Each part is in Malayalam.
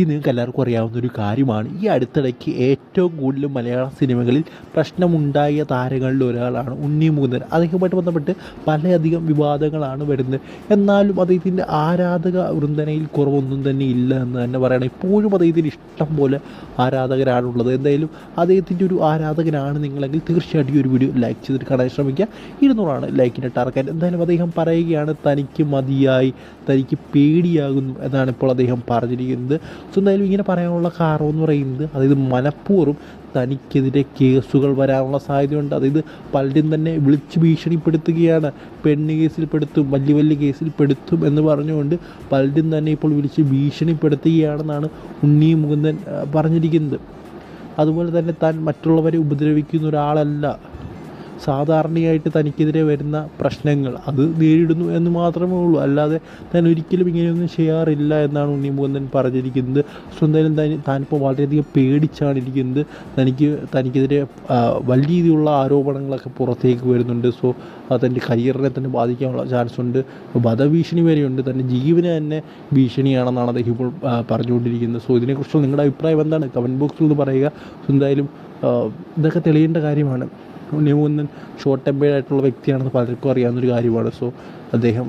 ഇത് നിങ്ങൾക്ക് എല്ലാവർക്കും അറിയാവുന്ന ഒരു കാര്യമാണ്. ഈ അടുത്തിടയ്ക്ക് ഏറ്റവും കൂടുതൽ മലയാള സിനിമകളിൽ പ്രശ്നമുണ്ടായ താരങ്ങളിൽ ഒരാളാണ് ഉണ്ണി മുകുന്ദൻ. അദ്ദേഹവുമായിട്ട് ബന്ധപ്പെട്ട് പലയധികം വിവാദങ്ങളാണ് വരുന്നത്. എന്നാലും അദ്ദേഹത്തിന്റെ ആരാധക വൃന്ദനയിൽ കുറവൊന്നും തന്നെ ഇല്ല എന്ന് തന്നെ പറയണം. ഇപ്പോഴും അദ്ദേഹത്തിന് ഇഷ്ടം പോലെ ആരാധകരാണുള്ളത്. എന്തായാലും അദ്ദേഹത്തിന്റെ ഒരു ആരാധകനാണ് നിങ്ങളെങ്കിൽ തീർച്ചയായിട്ടും ഈ ഒരു വീഡിയോ ലൈക്ക് ചെയ്തിട്ട് കാണാൻ ശ്രമിക്കുക. ഇരുന്നൂറാണ് ലൈക്കിന്റെ ടാർഗറ്റ്. എന്തായാലും അദ്ദേഹം പറയുകയാണ് തനിക്ക് മതിയായി തനിക്ക് പേടിയാകുന്നു എന്നാണ് ഇപ്പോൾ അദ്ദേഹം പറഞ്ഞിരിക്കുന്നത്. സോ എന്തായാലും ഇങ്ങനെ പറയാനുള്ള കാരണം എന്ന് പറയുന്നത് അതായത് മനഃപൂർവം തനിക്കെതിരെ കേസുകൾ വരാനുള്ള സാധ്യതയുണ്ട്. അതായത് പലരും തന്നെ വിളിച്ച് ഭീഷണിപ്പെടുത്തുകയാണ്. പെണ്ണ് കേസിൽ പെടുത്തും വലിയ വലിയ കേസിൽ പെടുത്തും എന്ന് പറഞ്ഞുകൊണ്ട് പലരും തന്നെ ഇപ്പോൾ വിളിച്ച് ഭീഷണിപ്പെടുത്തുകയാണെന്നാണ് ഉണ്ണി മുകുന്ദൻ പറഞ്ഞിരിക്കുന്നത്. അതുപോലെ തന്നെ താൻ മറ്റുള്ളവരെ ഉപദ്രവിക്കുന്ന ഒരാളല്ല. സാധാരണയായിട്ട് തനിക്കെതിരെ വരുന്ന പ്രശ്നങ്ങൾ അത് നേരിടുന്നു എന്ന് മാത്രമേ ഉള്ളൂ. അല്ലാതെ താൻ ഒരിക്കലും ഇങ്ങനെയൊന്നും ചെയ്യാറില്ല എന്നാണ് ഉണ്ണി മുകുന്ദൻ പറഞ്ഞിരിക്കുന്നത്. സോ എന്തായാലും താൻ താനിപ്പോൾ വളരെയധികം പേടിച്ചാണ് ഇരിക്കുന്നത്. തനിക്ക് തനിക്കെതിരെ വലിയ രീതിയിലുള്ള ആരോപണങ്ങളൊക്കെ പുറത്തേക്ക് വരുന്നുണ്ട്. സോ തന്റെ കരിയറിനെ തന്നെ ബാധിക്കാനുള്ള ചാൻസ് ഉണ്ട്. വധഭീഷണി വരെയുണ്ട്. തന്റെ ജീവന് തന്നെ ഭീഷണിയാണെന്നാണ് അദ്ദേഹം ഇപ്പോൾ പറഞ്ഞുകൊണ്ടിരിക്കുന്നത്. സോ ഇതിനെക്കുറിച്ചുള്ള നിങ്ങളുടെ അഭിപ്രായം എന്താണ്? കമന്റ് ബോക്സിൽ നിന്ന് പറയുക. എന്തായാലും ഇതൊക്കെ തെളിയേണ്ട കാര്യമാണ്. ഉണ്ണിമുകുന്ദൻ ഷോർട്ട് ടെമ്പേർഡ് ആയിട്ടുള്ള വ്യക്തിയാണെന്ന് പലർക്കും അറിയാവുന്നൊരു കാര്യമാണ്. സോ അദ്ദേഹം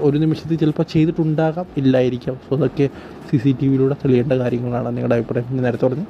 ഒരു നിമിഷത്തിൽ ചിലപ്പോൾ ചെയ്തിട്ടുണ്ടാകാം ഇല്ലായിരിക്കാം. സോ അതൊക്കെ സി സി ടി വിയിലൂടെ തെളിയേണ്ട കാര്യങ്ങളാണ് നിങ്ങളുടെ അഭിപ്രായം. നേരത്തെ പറഞ്ഞു